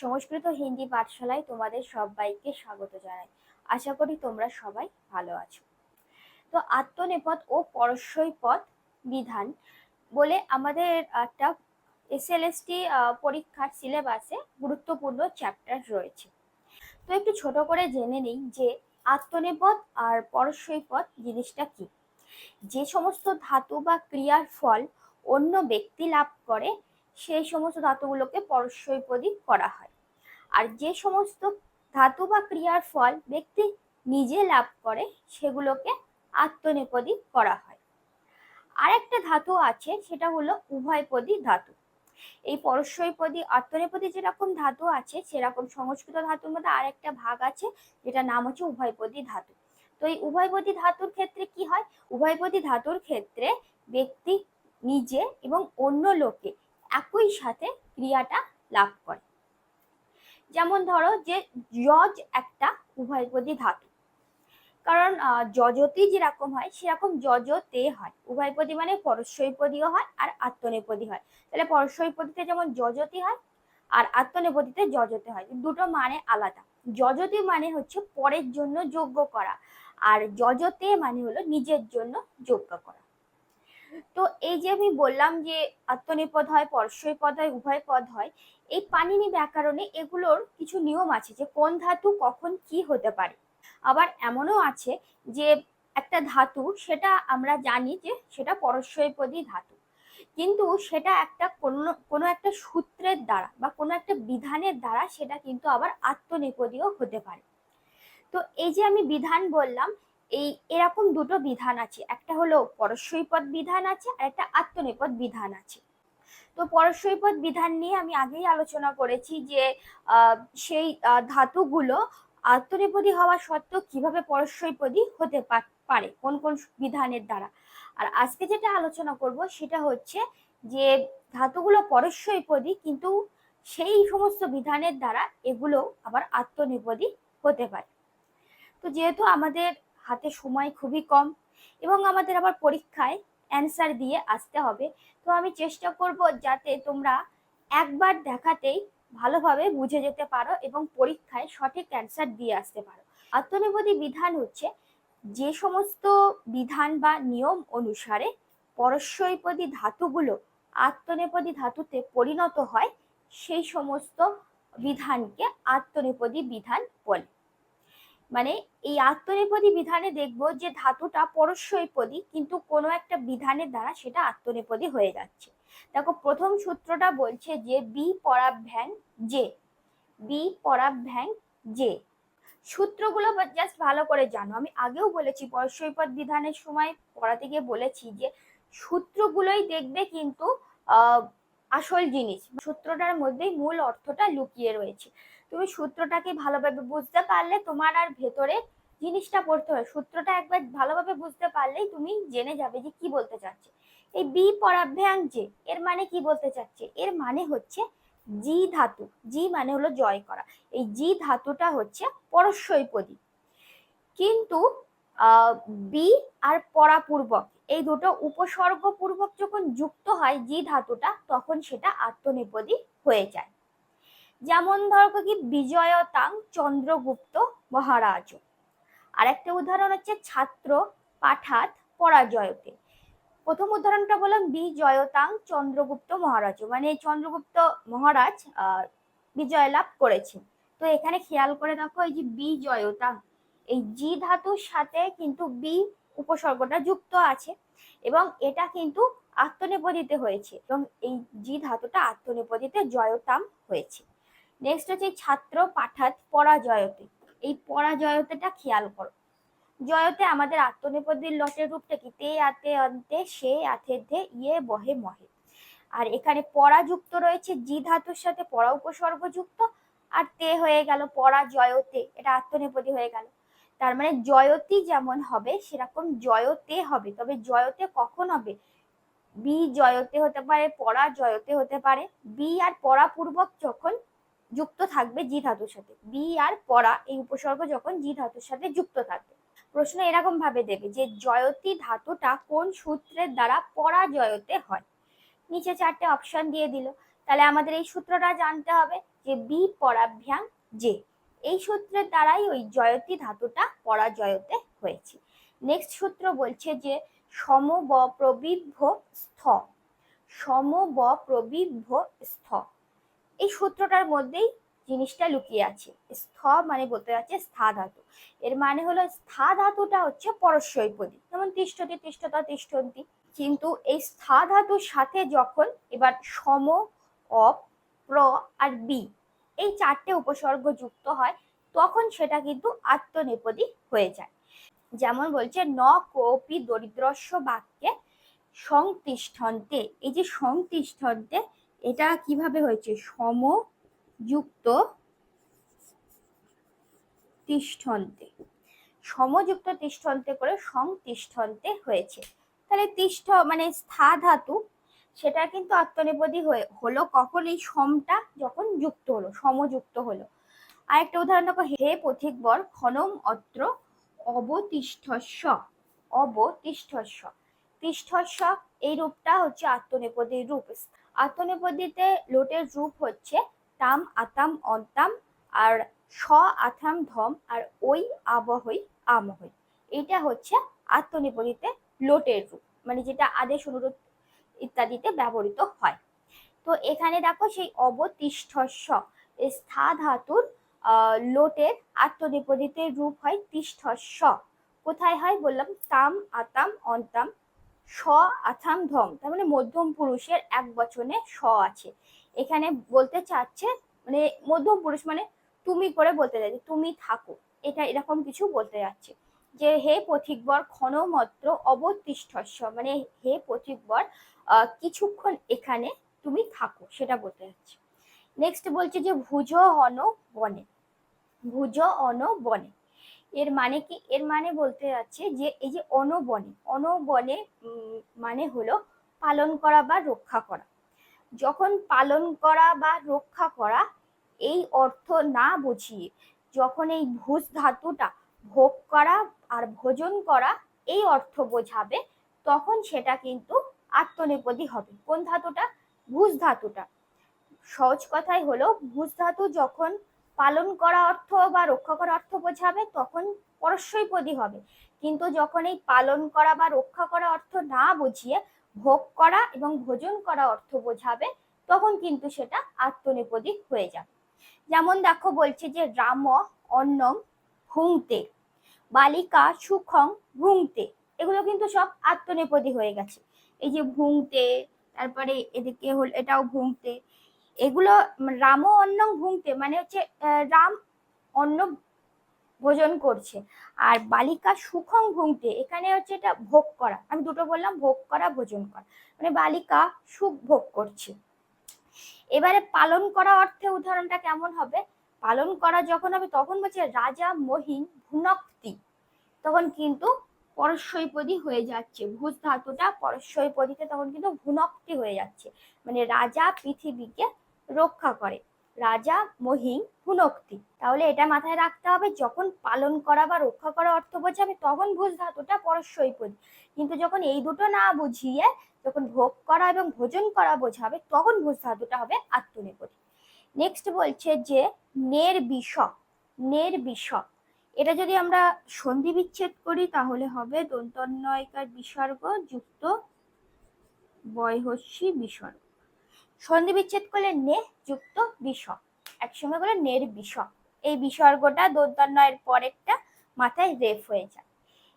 সংস্কৃত হিন্দি পাঠশালায় তোমাদের সবাইকে স্বাগত জানাই। আশা করি তোমরা সবাই ভালো আছো। তো আত্মনেপদ ও পরস্বই পদ বিধান বলে আমাদের একটা এসএলএসটি পরীক্ষার সিলেবাসে গুরুত্বপূর্ণ চ্যাপ্টার রয়েছে। তো একটু ছোট করে জেনে নিই যে আত্মনেপদ আর পরস্বই পদ জিনিসটা কি? যে সমস্ত ধাতু বা ক্রিয়ার ফল অন্য ব্যক্তি লাভ করে, সেই সমস্ত ধাতুগুলোকে পরস্বৈপদী করা হয়। আর যে সমস্ত ধাতু বা ক্রিয়ার ফল ব্যক্তি নিজে লাভ করে, সেগুলোকে আত্মনেপদী করা হয়। আর একটা ধাতু আছে, সেটা হলো উভয়পদী ধাতু। এই পরস্বৈপদী আত্মনেপদী যেরকম ধাতু আছে, সেরকম সংস্কৃত ধাতুর মধ্যে আর একটা ভাগ আছে যেটা নাম হচ্ছে উভয়পদী ধাতু। তো এই উভয়পদী ধাতুর ক্ষেত্রে কি হয়? উভয়পদী ধাতুর ক্ষেত্রে ব্যক্তি নিজে এবং অন্য লোকে একই সাথে ক্রিয়াটা লাভ করে। যেমন ধরো যে যজ একটা উভয়পদী ধাতু। কারণ যজতি যেরকম হয়, সেরকম যজতে হয়। উভয়পদী মানে পরস্বৈপদীও হয় আর আত্মনেপদী হয়। তাহলে পরস্বৈপদীতে যেমন যজতি হয় আর আত্মনেপদীতে যজতে হয়। দুটো মানে আলাদা। যজতি মানে হচ্ছে পরের জন্য যোগ্য করা আর যজতে মানে হলো নিজের জন্য যোগ্য করা। তো এই যে আমি বললাম যে আত্মনিপদ হয় পরস্বই পদ হয় উভয় পদ হয়, এই পানিনি ব্যাকরণে এগুলোর কিছু নিয়ম আছে যে কোন ধাতু কখন কি হতে পারে। আবার এমনও আছে যে একটা ধাতু, সেটা আমরা জানি যে সেটা পরস্বৈপদী ধাতু। কিন্তু সেটা একটা কোনো কোনো একটা সূত্রের দ্বারা বা কোনো একটা বিধানের দ্বারা সেটা কিন্তু আবার আত্মনিপদীয় হতে পারে। তো এই যে আমি বিধান বললাম এই এরকম দুটো বিধান আছে। একটা হলো পরস্বৈপদ বিধান আছে, আর একটা আত্মনিপদ বিধান আছে। তো পরস্বৈপদ বিধান নিয়ে আমি আগেই আলোচনা করেছি যে সেই ধাতুগুলো আত্মনিপদী হওয়া সত্ত্বেও কীভাবে পরস্বৈপদী হতে পারে, কোন কোন বিধানের দ্বারা। আর আজকে যেটা আলোচনা করব সেটা হচ্ছে যে, ধাতুগুলো পরস্বৈপদী কিন্তু সেই সমস্ত বিধানের দ্বারা এগুলো আবার আত্মনিপদী হতে পারে। তো যেহেতু আমাদের হাতে সময় খুবই কম এবং আমাদের আবার পরীক্ষায় অ্যান্সার দিয়ে আসতে হবে। তো আমি চেষ্টা করব যাতে তোমরা একবার দেখাতেই ভালোভাবে বুঝে যেতে পারো এবং পরীক্ষায় সঠিক অ্যান্সার দিয়ে আসতে পারো। আত্মনিপদী বিধান হচ্ছে যে সমস্ত বিধান বা নিয়ম অনুসারে পরস্বৈপদী ধাতুগুলো আত্মনেপদী ধাতুতে পরিণত হয়, সেই সমস্ত বিধানকে আত্মনেপদী বিধান বলে। মানে এই আত্মনেপদী বিধানে দেখব যে ধাতুটা পরস্বৈপদী কিন্তু কোনো একটা বিধানের দ্বারা সেটা আত্মনেপদী হয়ে যাচ্ছে। দেখো, প্রথম সূত্রটা বলছে যে বি পরাভ্যাং যে বি পরাভ্যাং যে সূত্রগুলো জাস্ট ভালো করে জানো। আমি আগেও বলেছি পরস্বৈপদ বিধানের সময় পড়াতে গিয়ে বলেছি যে সূত্রগুলোই দেখবে কিন্তু আসল জিনিস। সূত্রটার মধ্যেই মূল অর্থটা লুকিয়ে রয়েছে। তুমি সূত্রটাকে ভালোভাবে বুঝতে পারলে তোমার আর ভেতরে জিনিসটা পড়তে হয়। সূত্রটা একবার ভালোভাবে বুঝতে পারলেই তুমি জেনে যাবে যে কি বলতে চাচ্ছে। এই বি পরাভ্যাং যে, এর মানে কি বলতে চাচ্ছে? এর মানে হচ্ছে জি ধাতু। জি মানে হলো জয় করা। এই জি ধাতুটা হচ্ছে পরস্বৈপদী কিন্তু বি আর পরাপূর্বক, এই দুটো উপসর্গপূর্বক যখন যুক্ত হয় জি ধাতুটা, তখন সেটা আত্মনিপদী হয়ে যায়। যেমন ধরো কি বিজয়তাং চন্দ্রগুপ্ত মহারাজ। আর একটা উদাহরণ হচ্ছে ছাত্র পাঠাত পরাজয়তে। প্রথম উদাহরণটা বললাম, বিজয়তাং চন্দ্রগুপ্ত মহারাজ। মানে চন্দ্রগুপ্ত মহারাজ বিজয় লাভ করেছেন। তো এখানে খেয়াল করে দেখো, এই যে বিজয়তাং, এই জি ধাতুর সাথে কিন্তু বি উপসর্গটা যুক্ত আছে এবং এটা কিন্তু আত্মনেপদিতে হয়েছে এবং এই জি ধাতুটা আত্মনেপদিতে জয়তাম হয়েছে। নেক্সট হচ্ছে ছাত্র পাঠাত পরাজয়তে। এই পরাজয়তেটা খেয়াল করো। জয়তে আমাদের আত্মনিপদীর লটের রূপটা কি? তে আতে অন্তে, সে আথে ধে ইয়ে বহে মহে। আর এখানে পরা যুক্ত রয়েছে, জি ধাতুর সাথে পরা উপসর্গ যুক্ত, আর তে হয়ে গেল পরা জয়তে এটা আত্মনিপদী হয়ে গেল। তার মানে জয়তি যেমন হবে, সেরকম জয়তে হবে। তবে জয়তে কখন হবে? বি জয়তে হতে পারে পরা জয়তে হতে পারে। বি আর পরা পূর্বক যখন যুক্ত থাকবে জি ধাতুর সাথে। বি আর পরা এই উপসর্গ যখন জি ধাতুর সাথে যুক্ত থাকবে। প্রশ্ন এরকম ভাবে দেবে যে, জয়তি ধাতুটা কোন সূত্রের দ্বারা পরাজয়তে হয়? নিচে চারটে অপশন দিয়ে দিল। তাহলে আমাদের এই সূত্রটা জানতে হবে যে, বি পরাভ্যাং যে। এই সূত্রের দ্বারাই ওই জয়তী ধাতুটা পরাজয়তে হয়েছে। নেক্সট সূত্র বলছে যে সম প্রবিভ্য স্থ। সম প্রবিভ্য স্থ। এই সূত্রটার মধ্যেই জিনিসটা লুকিয়ে আছে। স্থ মানে বলতে যাচ্ছে স্থা ধাতু। এর মানে হলো স্থা ধাতুটা হচ্ছে পরস্বৈপদী যেমন তিষ্ঠতি, তিষ্ঠতা, তিষ্ঠন্তি। কিন্তু এই স্থা ধাতুর সাথে যখন এবার সম, অপ, প্র আর বি এই চারটে উপসর্গ যুক্ত হয়, তখন সেটা কিন্তু আত্মনেপদী হয়ে যায়। যেমন বলছে ন, কোপি দরিদ্রস্য বাক্যে সংতিষ্ঠন্তে। এই যে সংতিষ্ঠন্তে এটা কীভাবে হয়েছে? সমযুক্ত তিষ্ঠন্তে। সমযুক্ত তিষ্ঠন্তে করে সংতিষ্ঠন্তে হয়েছে। তাহলে তিষ্ঠ মানে স্থা ধাতু সেটা কিন্তু আত্মনেপদী হয়ে হলো কখন এই সমটা যখন যুক্ত হলো, সমযুক্ত হলো। আরেকটা উদাহরণ দেখো, হে পথিকবর, খনম অত্র অবতিষ্ঠস্য অবতিষ্ঠস্য। তিষ্ঠস্য এই রূপটা হচ্ছে আত্মনেপদীর রূপ আত্মনেপদীতে লোটের রূপ হচ্ছে তাম আতাম অন্তাম আর স আথাম ধম আর ওই আবহই আমহই এটা হচ্ছে আত্মনিপদিতে লোটের রূপ মানে যেটা আদেশ, অনুরোধ ইত্যাদিতে ব্যবহৃত হয়। তো এখানে দেখো সেই অবতিষ্ঠস্য স্থা ধাতুর লোটের আত্মনিপদিতে রূপ হয় তিষ্ঠস্য। কোথায় হয় বললাম? তাম আতাম অন্তাম স আথাম ধম, তার মানে মধ্যম পুরুষের এক বচনে স আছে। এখানে বলতে চাচ্ছে মানে মধ্যম পুরুষ মানে তুমি করে বলতে যাচ্ছে তুমি থাকো। এটা এরকম কিছু বলতে যাচ্ছে। যে হে পথিকবর ক্ষণমাত্র অবতিষ্ঠস্য মানে হে পথিকবর কিছুক্ষণ এখানে তুমি থাকো, সেটা বলতে যাচ্ছে। নেক্সট বলছে যে ভুজ অন বনে, ভুজ অন বনে। এর মানে কি? এর মানে বলতে যাচ্ছে যে, এই যে অনবনে অনবনে মানে হলো পালন করা বা রক্ষা করা। যখন পালন করা বা রক্ষা করা, এই অর্থ না বুঝিয়ে যখন এই ভুজ ধাতুটা ভোগ করা আর ভোজন করা এই অর্থ বোঝাবে, তখন সেটা কিন্তু আত্মনেপদী হবে। কোন ধাতুটা? ভুজ ধাতুটা। সহজ কথাই হলো, ভুজ ধাতু যখন পালন করা অর্থ বা রক্ষা করা অর্থ বোঝাবে, তখন পরস্বৈপদী হবে। কিন্তু যখন এই পালন করা বা রক্ষা করা অর্থ না বুঝিয়ে ভোগ করা এবং ভোজন করা অর্থ বোঝাবে, তখন কিন্তু সেটা আত্মনেপদী হয়ে যাবে। যেমন দেখো বলছে যে রাম অন্নম ভুংতে, বালিকা, সুখং, ভুংতে, এগুলো কিন্তু সব আত্মনেপদী হয়ে গেছে। এই যে ভুংতে, তারপরে এদিকে হল, এটাও ভুংতে এগুলো রাম অন্নং ভুংতে মানে হচ্ছে রাম অন্ন ভোজন করছে। আর বালিকা সুখং ভুংতে, এখানে হচ্ছে এটা ভোগ করা। আমি দুটো বললাম, ভোগ করা, ভোজন করা। মানে বালিকা সুখ ভোগ করছে। এবারে পালন করা অর্থে উদাহরণটা কেমন হবে? পালন করা যখন হবে, তখন বলছে রাজা মহিন ভুনক্তি। তখন কিন্তু পরস্বৈপদী হয়ে যাচ্ছে। ভূত ধাতুটা পরস্বৈপদীতে তখন কিন্তু ভুনক্তি হয়ে যাচ্ছে। মানে রাজা পৃথিবীকে রক্ষা করে। রাজা মহিন ভুনক্তি। তাহলে এটা মাথায় রাখতে হবে, যখন পালন করা বা রক্ষা করা অর্থ বোঝাবে, তখন ভূত ধাতুটা পরস্বৈপদী কিন্তু যখন এই দুটো না বুঝিয়ে, যখন ভোগ করা এবং ভোজন করা বোঝাবে, তখন ভূত ধাতুটা হবে আত্মনেপদী নেক্সট বলছে যে, নের বিষ নের বিষ এটা যদি আমরা সন্ধি বিচ্ছেদ করি, তাহলে হবে দন্তন্বয়কার বিসর্গ, যুক্ত বয়হস্যি বিসর্গ। সন্ধি বিচ্ছেদ করলে নে যুক্ত বিষ। একসঙ্গে করে নের বিষ। এই বিসর্গটা দন্তন্বয়ের পরেরটা মাথায় রেফ হয়ে যায়।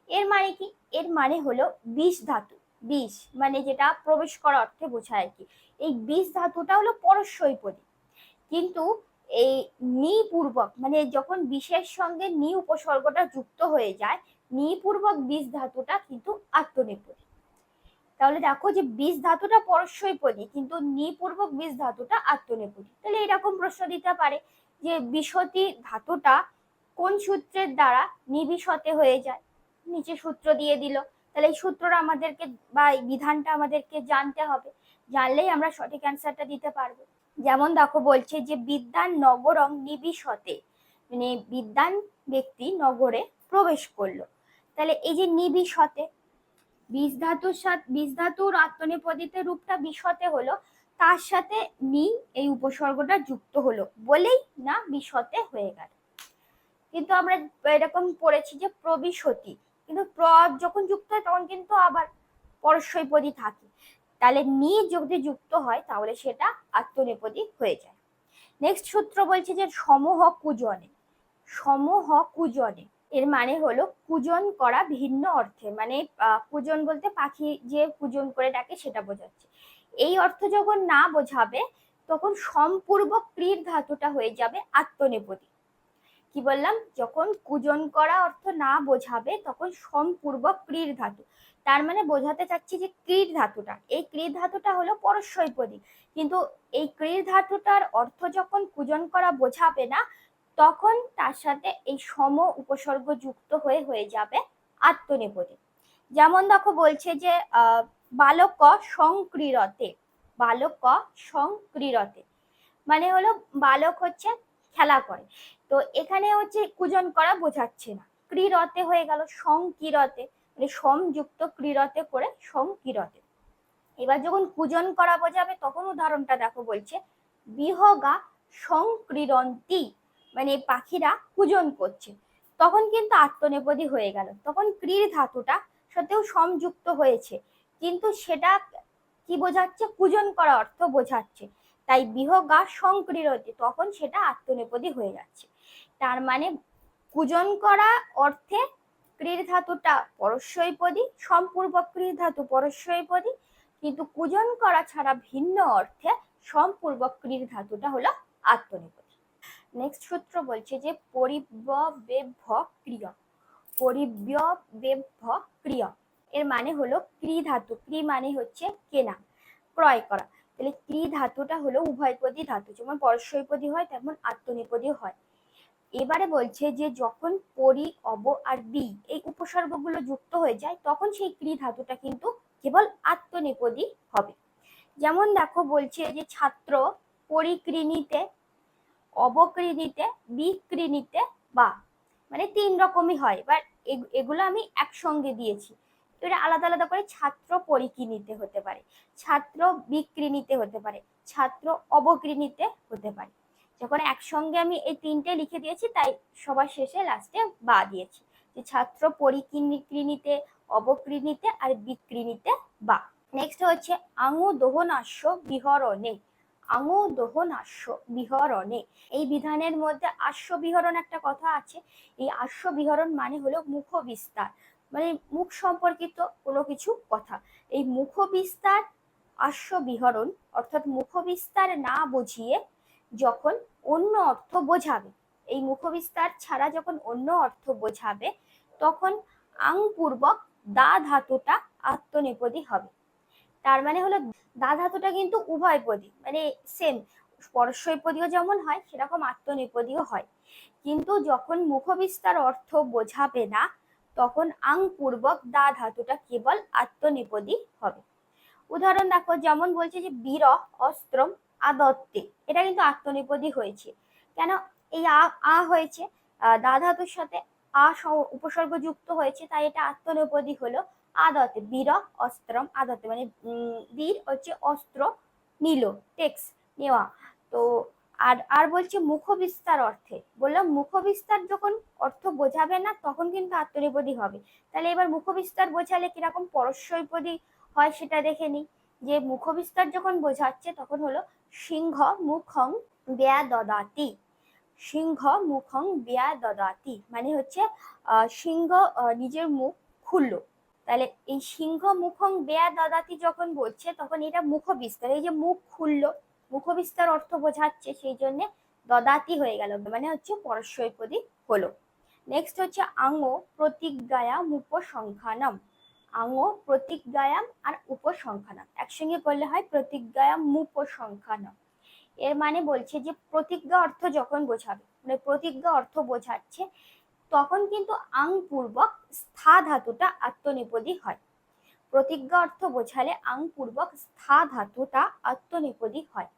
এর মানে কি? এর মানে হলো বিষ ধাতু। বিষ মানে যেটা প্রবেশ করা অর্থে বোঝায় আর কি? এই বিষ ধাতুটা হলো পরস্বৈপদী কিন্তু এই নি পূর্বক মানে যখন বিষের সঙ্গে নি উপসর্গটা যুক্ত হয়ে যায়, নি পূর্বক বিষ ধাতুটা কিন্তু আত্মনেপদী তাহলে দেখো যে বিষ ধাতুটা পরস্বৈপদী কিন্তু নি পূর্বক বিষ ধাতুটা আত্মনেপদী তাহলে এরকম প্রশ্ন দিতে পারে যে বিষতি ধাতুটা কোন সূত্রের দ্বারা নিবিষতে হয়ে যায়? নিচে সূত্র দিয়ে দিল। তাহলে এই সূত্রটা আমাদেরকে বা এই বিধানটা আমাদেরকে জানতে হবে। জানলেই আমরা সঠিক অ্যান্সারটা দিতে পারব। যেমন দেখো বলছে যে বিদ্যান নগরং নিবিষতে মানে বিদ্যান ব্যক্তি নগরে প্রবেশ করল। তাহলে এই যে নিবিষতে বীজ ধাতুর সাথে বীজ ধাতুর আত্মনিপদিতে রূপটা বিশতে হলো, তার সাথে নি এই উপসর্গটা যুক্ত হলো বলেই না বিশতে হয়ে গেল। কিন্তু আমরা এরকম পড়েছি যে প্রবিশতি কিন্তু প্র যখন যুক্ত হয় তখন কিন্তু আবার পরস্বইপদী থাকে। তাহলে নি যদি যুক্ত হয় তাহলে সেটা আত্মনেপদী হয়ে যায়। নেক্সট সূত্র বলছে যে সমহ কুজনে সমহ কুজনে। এর মানে হলো কুজন করা ভিন্ন অর্থে। মানে কুজন বলতে পাখি যে কুজন করে ডাকে সেটা বোঝাচ্ছে। এই অর্থ যখন না বোঝাবে, তখন সম্পূর্বক ক্রির ধাতুটা হয়ে যাবে আত্মনেপদী কি বললাম? যখন কুজন করা অর্থ না বোঝাবে, তখন সম্পূর্বক ক্রির ধাতু। তার মানে বোঝাতে চাচ্ছি যে ক্রির ধাতুটা। এই ক্রির ধাতুটা হলো পরস্বৈপদী কিন্তু এই ক্রির ধাতুটার অর্থ যখন কুজন করা বোঝাবে না তখন তার সাথে এই সম উপসর্গ যুক্ত হয়ে হয়ে যাবে আত্মনেপদী যেমন দেখো বলছে যে বালক সংক্রীড়তে বালক সংক্রীড়তে মানে হলো বালক হচ্ছে খেলা করে। তো এখানে হচ্ছে কুজন করা বোঝাচ্ছে না। ক্রীড়তে হয়ে গেল সংকিরতে মানে সমযুক্ত ক্রীড়তে করে সংকিরতে এবার যখন কুজন করা বোঝাবে, তখন উদাহরণটা দেখো বলছে, বিহগা সংক্রীড়ন্তি মানে পাখিরা কুজন করছে। তখন কিন্তু আত্মনেপদী হয়ে গেল। তখন ক্রীর ধাতুটা সত্ত্বেও সংযুক্ত হয়েছে। কিন্তু সেটা কি বোঝাচ্ছে? কুজন করা অর্থ বোঝাচ্ছে। তাই বিহগা সংক্রীড়তি, তখন সেটা আত্মনেপদী হয়ে যাচ্ছে। তার মানে কুজন করা অর্থে ক্রীর ধাতুটা পরস্বইপদী সম্পূর্বক ক্রীর ধাতু পরস্বইপদী কিন্তু কুজন করা ছাড়া ভিন্ন অর্থে সম্পূর্বক ক্রীর ধাতুটা হলো আত্মনেপদী নেক্সট সূত্র বলছে যে পরিব্যবেভ ক্রিয়া। পরিব্যবেভ ক্রিয়া। এর মানে হলো ক্রি ধাতু। ক্রি মানে হচ্ছে কেনা, ক্রয় করা। তাহলে ক্রি ধাতুটা হলো উভয়পদী ধাতু। যেমন পরস্বইপদী হয়, তেমন আত্মনিপদী হয়। এবারে বলছে যে যখন পরি, অব আর বি এই উপসর্গগুলো যুক্ত হয়ে যায়, তখন সেই ক্রি ধাতুটা কিন্তু কেবল আত্মনিপদী হবে। যেমন দেখো বলছে যে ছাত্র পরিকৃণীতে অবকৃণীতে, বিকৃণীতে বা মানে তিন রকমই হয়। এবার এগুলো আমি একসঙ্গে দিয়েছি। এটা আলাদা আলাদা করে ছাত্র পরিকৃণীতে হতে পারে, ছাত্র বিকৃণীতে হতে পারে, ছাত্র অবকৃণীতে হতে পারে। যখন একসঙ্গে আমি এই তিনটে লিখে দিয়েছি, তাই সবার শেষে লাস্টে বা দিয়েছি। যে ছাত্র পরিকৃণীতে অবকৃণীতে আর বিকৃণীতে বা। নেক্সট হচ্ছে আঙু দোহনাস্য বিহরণে। আঙু দোহনাস্য বিহরণে। এই বিধানের মধ্যে আশ্ব বিহরণ একটা কথা আছে। এই আশ্ব বিহরণ মানে হলো মুখ বিস্তার। মানে মুখ সম্পর্কিত কোনো কিছু কথা। এই মুখ বিস্তার, আশ্ব বিহরণ অর্থাৎ মুখ বিস্তার না বুঝিয়ে যখন অন্য অর্থ বোঝাবে, এই মুখ বিস্তার ছাড়া যখন অন্য অর্থ বোঝাবে, তখন আংপূর্বক দা ধাতুটা আত্মনেপদী হবে। তার মানে হলো দা ধাতুটা কিন্তু উভয়পদী মানে সেম পরস্বইপদীও যেমন হয়, সেরকম আত্মনেপদীও হয়। কিন্তু যখন মুখবিস্তার অর্থ বোঝাবে না, তখন আংপূর্বক দা ধাতুটা কেবল আত্মনেপদী হবে। উদাহরণ দেখো, যেমন বলছে যে বীর, অস্ত্রম, আদত্তে, এটা কিন্তু আত্মনিপদী হয়েছে। কেন? এই আ আ হয়েছে দা ধাতুর সাথে আ উপসর্গ যুক্ত হয়েছে, তাই এটা আত্মনিপদী হলো। আদতে বীর অস্ত্রম, আদতে মানে বীর হচ্ছে অস্ত্র, নিল, টেক্স, নেওয়া। তো আর আর বলছে মুখ বিস্তার অর্থে। বললাম মুখ বিস্তার যখন অর্থ বোঝাবে না, তখন কিন্তু আত্মনিপদী হবে। তাহলে এবার মুখ বিস্তার বোঝালে কীরকম পরস্বইপদী হয় সেটা দেখে নিই। যে মুখ বিস্তার যখন বোঝাচ্ছে, তখন হলো সিংহ মুখং বেয়া দদাতি সিংহ মুখং বেয়া দদাতি মানে হচ্ছে সিংহ নিজের মুখ খুললো। তাহলে এই সিংহ মুখং বেয়া দদাতি যখন বলছে, তখন এটা মুখ বিস্তার এই যে মুখ খুললো মুখ বিস্তার অর্থ বোঝাচ্ছে সেই জন্য দদাতি হয়ে গেল মানে হচ্ছে পরস্বৈপদী হলো। নেক্সট হচ্ছে আঙ্গ প্রতিজ্ঞায়া উপসংখ্যানম আঙ্গ প্রতিজ্ঞায়াম আর উপসংখ্যানম একসঙ্গে করলে হয় প্রতিজ্ঞায়াম উপসংখ্যানম এর মানে বলছে যে প্রতিজ্ঞা অর্থ যখন বোঝাবে মানে প্রতিজ্ঞা অর্থ বোঝাচ্ছে তখন কিন্তু আং পূর্বক স্থা ধাতুটা আত্মনিপদী হয়। প্রতিজ্ঞা অর্থ বোঝালে আং পূর্বক স্থা ধাতুটা আত্মনিপদী হয়।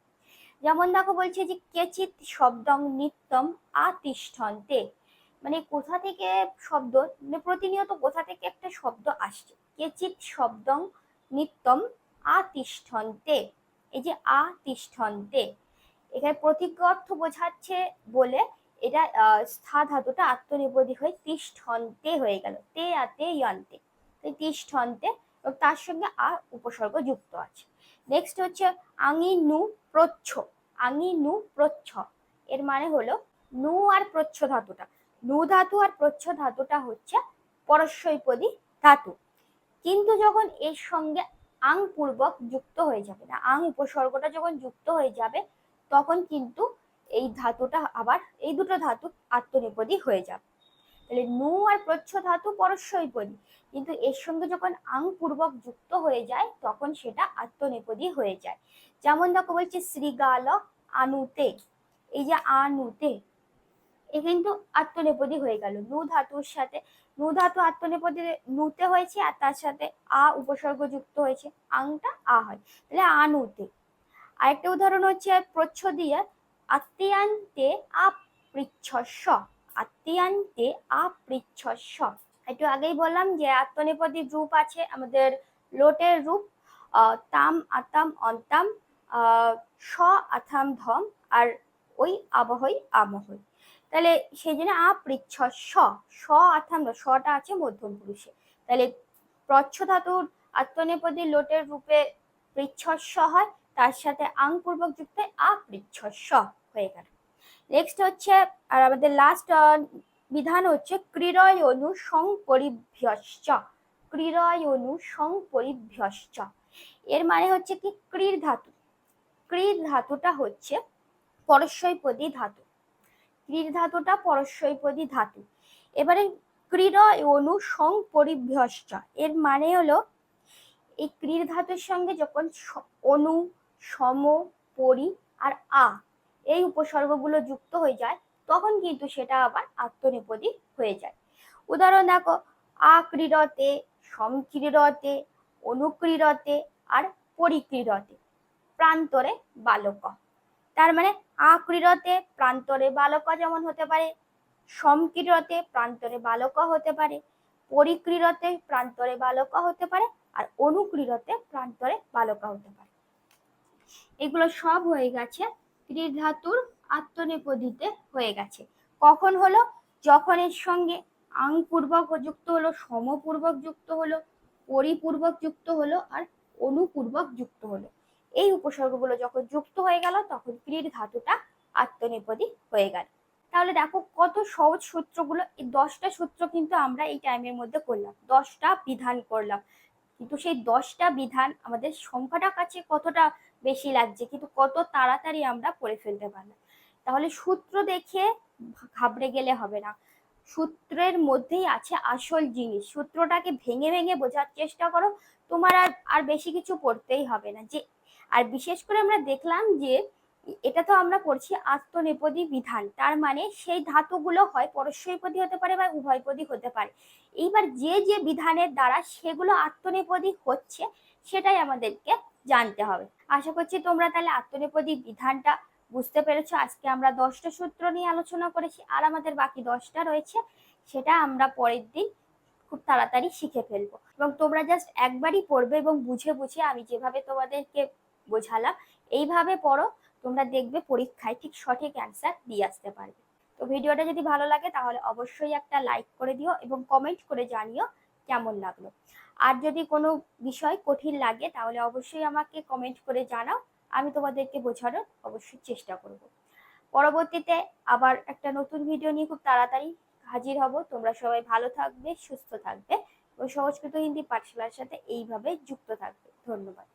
যেমন দেখো বলছে যে কেচিত শব্দং নিত্যম আতিষ্ঠন্তে। মানে কোথা থেকে শব্দ? মানে প্রতিনিয়ত কোথা থেকে একটা শব্দ আসছে? কেচিত শব্দং নিত্যম আতিষ্ঠন্তে। এই যে আ তিষ্ঠন্তে এখানে প্রতীক অর্থ বোঝাচ্ছে বলে এটা স্থা ধাতুটা আত্মনিপদী হয়ে তিষ্ঠন্তে হয়ে গেল। তে আতে ইয়ন্তে। তাই তিষ্ঠন্তে এবং তার সঙ্গে আ উপসর্গ যুক্ত আছে। নেক্সট হচ্ছে আঙি নু প্রচ্ছ। আঙি নু প্রচ্ছ। এর মানে হলো নু আর প্রচ্ছ ধাতুটা। নু ধাতু আর প্রচ্ছ ধাতুটা হচ্ছে পরস্বৈপদী ধাতু। কিন্তু যখন এর সঙ্গে আং পূর্বক যুক্ত হয়ে যাবে না আং উপসর্গটা যখন যুক্ত হয়ে যাবে, তখন কিন্তু এই ধাতুটা আবার, এই দুটো ধাতু আত্মনিপদী হয়ে যাবে। তাহলে নু আর প্রচ্ছ ধাতু পরস্বৈপদী কিন্তু এর সঙ্গে যখন আং পূর্বক যুক্ত হয়ে যায়, তখন সেটা আত্মনেপদী হয়ে যায়। যেমন দেখো বলছে শ্রীগাল আনুতে, এই যে আনুতে, এ কিন্তু আত্মনেপদী হয়ে গেল। নু ধাতুর সাথে, নু ধাতু আত্মনেপদী নুতে হয়েছে আর তার সাথে আ উপসর্গ যুক্ত হয়েছে। আংটা আ হয়। তাহলে আনুতে। আরেকটা উদাহরণ হচ্ছে প্রচ্ছ দিয়ে আত্মীয়ান্তে আপৃচ্ছস্ব আত্মীয়ান্তে আপৃচ্ছস্ব একটু আগেই বললাম যে আত্মনেপদীর রূপ আছে আমাদের লোটের রূপ। তাম, আতাম, অন্তাম স, আথাম, ধম আর ওই আবহই, আমহই। তাহলে সেই জন্য আপৃচ্ছ স স আথাম সটা আছে মধ্যম পুরুষে। তাহলে প্রচ্ছ ধাতুর আত্মনেপদী লোটের রূপে পৃচ্ছস্ব হয় তার সাথে আং পূর্বক যুক্ত হয় গেল। নেক্সট হচ্ছে, আর আমাদের লাস্ট বিধান হচ্ছে ক্রীড়য়নু সংপরিভ্যশ্চ। ক্রীড়য়নু সংপরিভ্যশ্চ। এর মানে হচ্ছে কি? ক্রীর ধাতু। ক্রীড় ধাতুটা হচ্ছে পরস্বৈপদী ধাতু। ক্রীর ধাতুটা পরস্বৈপদী ধাতু। এবারে ক্রীড়য়নু সংপরিভ্যশ্চ। এর মানে হলো, এই ক্রীর ধাতুর সঙ্গে যখন অনু সম, পরি আর আ এই উপসর্গগুলো যুক্ত হয়ে যায়, তখন কিন্তু সেটা আবার আত্মনিপদী হয়ে যায়। উদাহরণ দেখো, আক্রীড়তে, সমক্রীড়তে, অনুক্রীড়তে আর পরিক্রীড়তে, প্রান্তরে বালক। তার মানে আক্রীড়তে, প্রান্তরে বালক যেমন হতে পারে, সমক্রীড়তে, প্রান্তরে বালক হতে পারে, পরিক্রীড়তে, প্রান্তরে বালক হতে পারে, আর অনুক্রীড়তে, প্রান্তরে বালক হতে পারে। এগুলো সব হয়ে গেছে। ক্রীর ধাতুর আত্মনেপদীতে হয়ে গেছে। কখন হলো? যখন এর সঙ্গে আং পূর্বক যুক্ত হলো, সমপূর্বক যুক্ত হলো, পরিপূর্বক যুক্ত হলো আর অনুপূর্বক যুক্ত হলো। এই উপসর্গগুলো যখন যুক্ত হয়ে গেল, তখন ক্রীর ধাতুটা আত্মনেপদী হয়ে গেল। তাহলে দেখো কত সহজ সূত্রগুলো। এই দশটা সূত্র কিন্তু আমরা এই টাইমের মধ্যে করলাম। দশটা বিধান করলাম। কিন্তু সেই দশটা বিধান আমাদের সংখ্যাটা কাছে কতটা বেশি লাগছে। কিন্তু কত তাড়াতাড়ি আমরা পড়ে ফেলতে পারলাম। তাহলে সূত্র দেখে ঘাবড়ে গেলে হবে না। সূত্রের মধ্যেই আছে আসল জিনিস। সূত্রটাকে ভেঙে ভেঙে বোঝার চেষ্টা করো। তোমার আর আর বেশি কিছু পড়তেই হবে না। যে, আর বিশেষ করে আমরা দেখলাম যে, এটা তো আমরা পড়ছি আত্মনেপদী বিধান। তার মানে সেই ধাতুগুলো হয় পরস্বৈপদী হতে পারে বা উভয়পদী হতে পারে। এইবার যে যে বিধানের দ্বারা সেগুলো আত্মনেপদী হচ্ছে, সেটাই আমাদেরকে জানতে হবে। আশা করছি তোমরা তাহলে আত্মনেপদী বিধানটা বুঝতে পেরেছ। আজকে আমরা দশটা সূত্র নিয়ে আলোচনা করেছি আর আমাদের বাকি দশটা রয়েছে, সেটা আমরা পরের দিন খুব তাড়াতাড়ি শিখে ফেলব। এবং তোমরা জাস্ট একবারই পড়বে এবং বুঝে বুঝে আমি যেভাবে তোমাদেরকে বোঝালাম, এইভাবে পড়ো, তোমরা দেখবে পরীক্ষায় ঠিক সঠিক অ্যান্সার দিয়ে আসতে পারবে। তো ভিডিওটা যদি ভালো লাগে তাহলে অবশ্যই একটা লাইক করে দিও এবং কমেন্ট করে জানিও কেমন লাগল। আর যদি কোনো বিষয় কঠিন লাগে, তাহলে অবশ্যই আমাকে কমেন্ট করে জানাও। আমি তোমাদেরকে বোঝানোর অবশ্যই চেষ্টা করব। পরবর্তীতে আবার একটা নতুন ভিডিও নিয়ে খুব তাড়াতাড়ি হাজির হব। তোমরা সবাই ভালো থাকবে, সুস্থ থাকবে এবং সংস্কৃত, হিন্দি পাঠশালার সাথে এইভাবে যুক্ত থাকবে। ধন্যবাদ।